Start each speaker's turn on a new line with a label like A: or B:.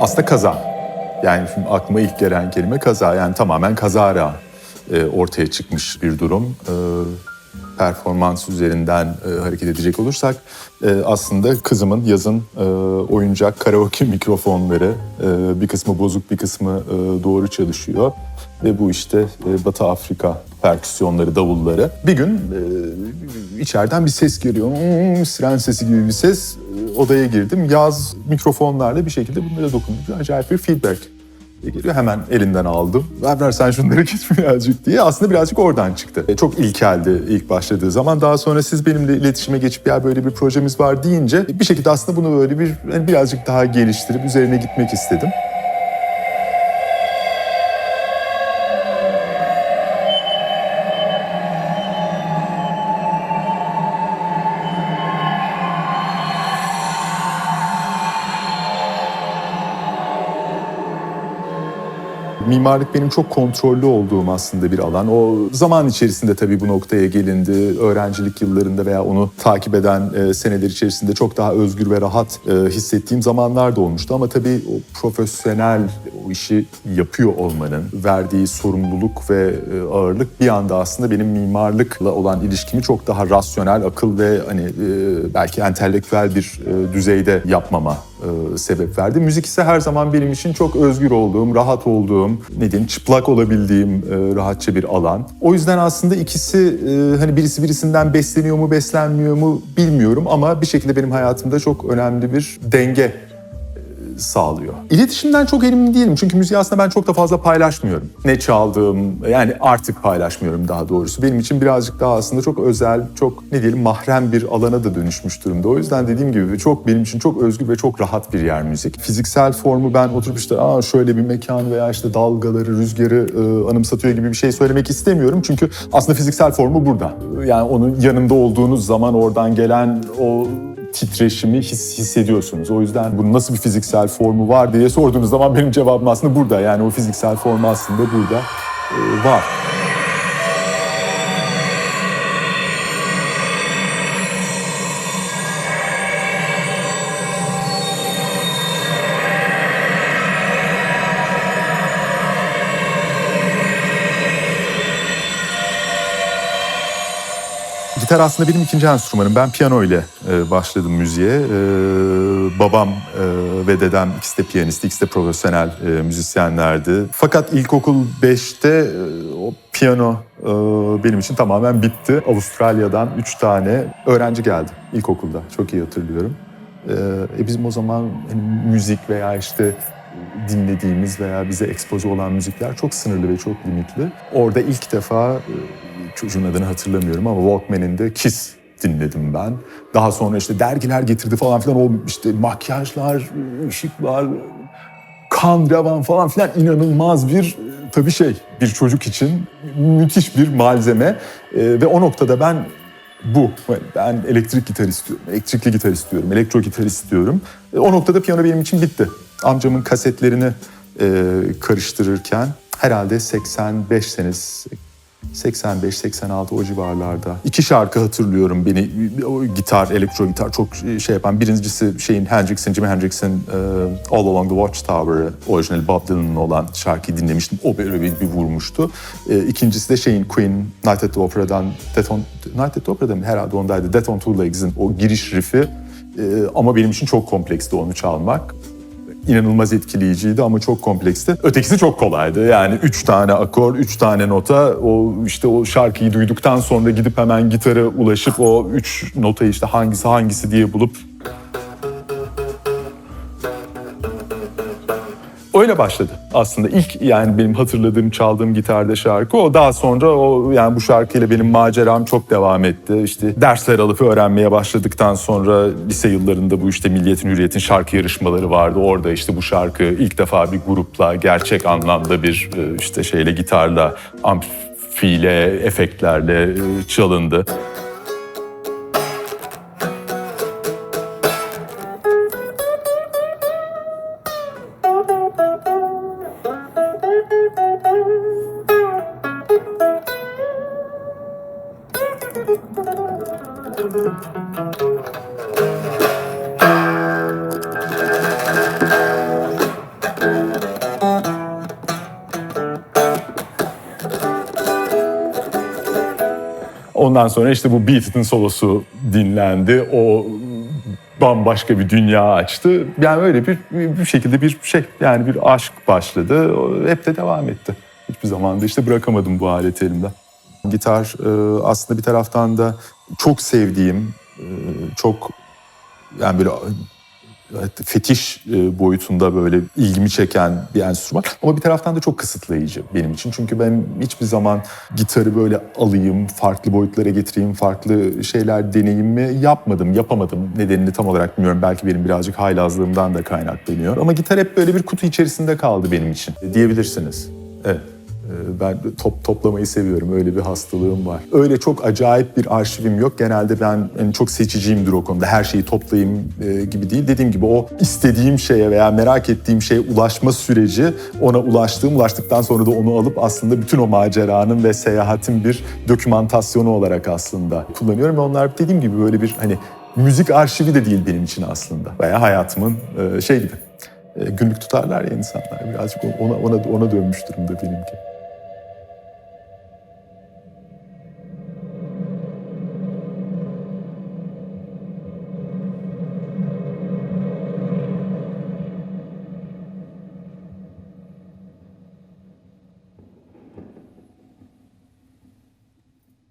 A: aslında kaza. Yani şimdi aklıma ilk gelen kelime kaza. Yani tamamen kazara e, ortaya çıkmış bir durum. E, performans üzerinden e, hareket edecek olursak e, aslında kızımın yazın e, oyuncak karaoke mikrofonları e, bir kısmı bozuk bir kısmı e, doğru çalışıyor ve bu işte e, Batı Afrika perküsyonları, davulları. Bir gün e, içeriden bir ses geliyor. Hmm, siren sesi gibi bir ses. E, odaya girdim. Yaz mikrofonlarla bir şekilde bunlara dokununca acayip bir feedback geliyor. Hemen elinden aldım. Ver sen şunları git birazcık diye. Aslında birazcık oradan çıktı. E, Çok ilkeldi ilk başladığı zaman. Daha sonra siz benimle iletişime geçip ya böyle bir projemiz var deyince bir şekilde aslında bunu böyle bir yani birazcık daha geliştirip üzerine gitmek istedim. Mimarlık benim çok kontrollü olduğum aslında bir alan. O zaman içerisinde tabii bu noktaya gelindi. Öğrencilik yıllarında veya onu takip eden e, seneler içerisinde çok daha özgür ve rahat e, hissettiğim zamanlar da olmuştu. Ama tabii o profesyonel o işi yapıyor olmanın verdiği sorumluluk ve e, ağırlık bir anda aslında benim mimarlıkla olan ilişkimi çok daha rasyonel, akıl ve hani e, belki entelektüel bir e, düzeyde yapmama e, sebep verdi. Müzik ise her zaman benim için çok özgür olduğum, rahat olduğum, ne diyeyim çıplak olabildiğim e, rahatça bir alan. O yüzden aslında ikisi e, hani birisi birisinden besleniyor mu, beslenmiyor mu bilmiyorum ama bir şekilde benim hayatımda çok önemli bir denge sağlıyor. İletişimden çok emin değilim çünkü müziği aslında ben çok da fazla paylaşmıyorum. Ne çaldığım yani artık paylaşmıyorum daha doğrusu. Benim için birazcık daha aslında çok özel, çok ne diyelim mahrem bir alana da dönüşmüş durumda. O yüzden dediğim gibi çok benim için çok özgür ve çok rahat bir yer müzik. Fiziksel formu ben oturup işte Aa, şöyle bir mekan veya işte dalgaları, rüzgarı e, anımsatıyor gibi bir şey söylemek istemiyorum. Çünkü aslında fiziksel formu burada. Yani onun yanında olduğunuz zaman oradan gelen o titreşimi his, hissediyorsunuz. O yüzden bunun nasıl bir fiziksel formu var diye sorduğunuz zaman benim cevabım aslında burada. Yani o fiziksel formu aslında burada e, var. Gitar aslında benim ikinci enstrümanım. Ben piyano ile e, başladım müziğe. E, babam e, ve dedem ikisi de piyanist, ikisi de profesyonel müzisyenlerdi. Fakat ilkokul 5'te e, o piyano benim için tamamen bitti. Avustralya'dan üç tane öğrenci geldi ilkokulda. Çok iyi hatırlıyorum. E, bizim o zaman hani, müzik veya işte dinlediğimiz veya bize ekspoze olan müzikler çok sınırlı ve çok limitli. Orada ilk defa çocuğun adını hatırlamıyorum ama Walkman'in de Kiss dinledim ben. Daha sonra işte dergiler getirdi falan filan o işte makyajlar, ışıklar, kan revan falan filan inanılmaz bir tabii şey bir çocuk için müthiş bir malzeme E, ve o noktada ben bu. Ben elektrik gitar istiyorum, elektrikli gitar istiyorum, elektro gitar istiyorum. E, O noktada piyano benim için bitti. Amcamın kasetlerini e, karıştırırken herhalde 85 senesi 85-86 o civarlarda. İki şarkı hatırlıyorum beni o gitar, elektro gitar çok şey yapan. Birincisi şeyin Hendrix'in, Jimi Hendrix'in e, All Along the Watchtower'ı orijinal Bob Dylan'ın olan şarkıyı dinlemiştim. O böyle bir, bir vurmuştu. E, ikincisi de şeyin Queen Night at the Opera'dan Death on, Night at the Opera'da mı? Herhalde ondaydı. Death on Two Legs'in o giriş riff'i e, ama benim için çok kompleksti onu çalmak inanılmaz etkileyiciydi ama çok kompleksti. Ötekisi çok kolaydı. Yani üç tane akor, üç tane nota. O işte o şarkıyı duyduktan sonra gidip hemen gitara ulaşıp o üç notayı işte hangisi hangisi diye bulup Öyle başladı aslında. ilk yani benim hatırladığım, çaldığım gitarda şarkı o. Daha sonra o yani bu şarkıyla benim maceram çok devam etti. İşte dersler alıp öğrenmeye başladıktan sonra lise yıllarında bu işte Milliyet'in, Hürriyet'in şarkı yarışmaları vardı. Orada işte bu şarkı ilk defa bir grupla, gerçek anlamda bir e, işte şeyle gitarla, amfiyle, efektlerle e, çalındı. Ondan sonra işte bu Beat solosu dinlendi. O bambaşka bir dünya açtı. Yani öyle bir, bir şekilde bir şey yani bir aşk başladı. Hep de devam etti. Hiçbir zamanda işte bırakamadım bu aleti elimden. Gitar e, aslında bir taraftan da çok sevdiğim çok yani böyle fetiş e, boyutunda böyle ilgimi çeken bir enstrüman. Ama bir taraftan da çok kısıtlayıcı benim için. Çünkü ben hiçbir zaman gitarı böyle alayım, farklı boyutlara getireyim, farklı şeyler deneyimi yapmadım, yapamadım. Nedenini tam olarak bilmiyorum. Belki benim birazcık haylazlığımdan da kaynaklanıyor. Ama gitar hep böyle bir kutu içerisinde kaldı benim için diyebilirsiniz. Evet. Ee, Ben top toplamayı seviyorum. Öyle bir hastalığım var. Öyle çok acayip bir arşivim yok. Genelde ben yani çok seçiciyimdir o konuda. Her şeyi toplayayım e, gibi değil. Dediğim gibi o istediğim şeye veya merak ettiğim şeye ulaşma süreci ona ulaştığım, ulaştıktan sonra da onu alıp aslında bütün o maceranın ve seyahatin bir dokümantasyonu olarak aslında kullanıyorum. Ve onlar dediğim gibi böyle bir hani müzik arşivi de değil benim için aslında. Veya hayatımın e, şey gibi. e, Günlük tutarlar ya insanlar. Birazcık ona ona ona dönmüş durumda benimki.